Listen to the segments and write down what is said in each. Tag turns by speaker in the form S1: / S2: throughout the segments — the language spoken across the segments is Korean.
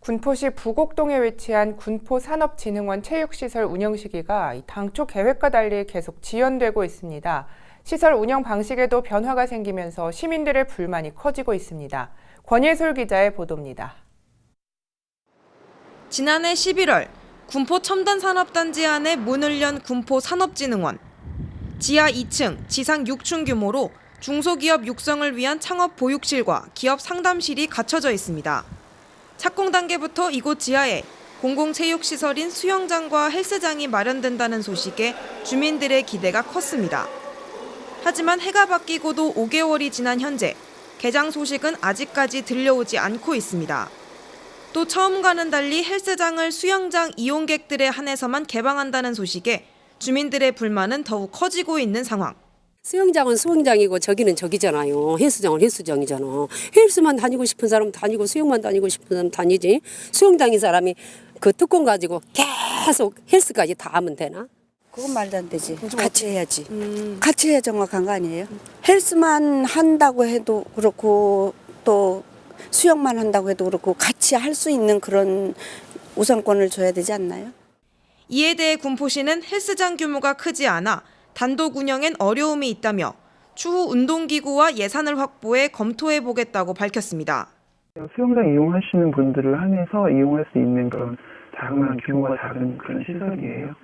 S1: 군포시 부곡동에 위치한 군포산업진흥원 체육시설 운영 시기가 당초 계획과 달리 계속 지연되고 있습니다. 시설 운영 방식에도 변화가 생기면서 시민들의 불만이 커지고 있습니다. 권예솔 기자의 보도입니다.
S2: 지난해 11월 군포 첨단산업단지 안에 문을 연 군포산업진흥원. 지하 2층, 지상 6층 규모로 중소기업 육성을 위한 창업 보육실과 기업 상담실이 갖춰져 있습니다. 착공 단계부터 이곳 지하에 공공체육시설인 수영장과 헬스장이 마련된다는 소식에 주민들의 기대가 컸습니다. 하지만 해가 바뀌고도 5개월이 지난 현재 개장 소식은 아직까지 들려오지 않고 있습니다. 또 처음과는 달리 헬스장을 수영장 이용객들에 한해서만 개방한다는 소식에 주민들의 불만은 더욱 커지고 있는 상황.
S3: 수영장은 수영장이고 저기는 저기잖아요. 헬스장은 헬스장이잖아. 헬스만 다니고 싶은 사람 다니고 수영만 다니고 싶은 사람 다니지. 수영장인 사람이 그 특권 가지고 계속 헬스까지 다 하면 되나?
S4: 그건 말도 안 되지. 같이 해야지. 같이 해야 정확한 거 아니에요? 헬스만 한다고 해도 그렇고 또 수영만 한다고 해도 그렇고 같이 할 수 있는 그런 우선권을 줘야 되지 않나요?
S2: 이에 대해 군포시는 헬스장 규모가 크지 않아 단독 운영엔 어려움이 있다며 추후 운동기구와 예산을 확보해 검토해 보겠다고 밝혔습니다.
S5: 수영장 이용하시는 분들을 한해서 이용할 수 있는 그런 작은 규모가 작은 그런 시설이에요.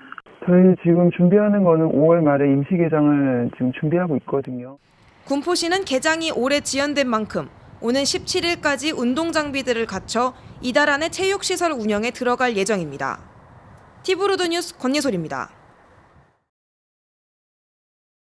S5: 저희 지금 준비하는 거는 5월 말에 임시 개장을 지금 준비하고 있거든요.
S2: 군포시는 개장이 올해 지연된 만큼 오는 17일까지 운동 장비들을 갖춰 이달 안에 체육시설 운영에 들어갈 예정입니다. 티브로드 뉴스 권예솔입니다.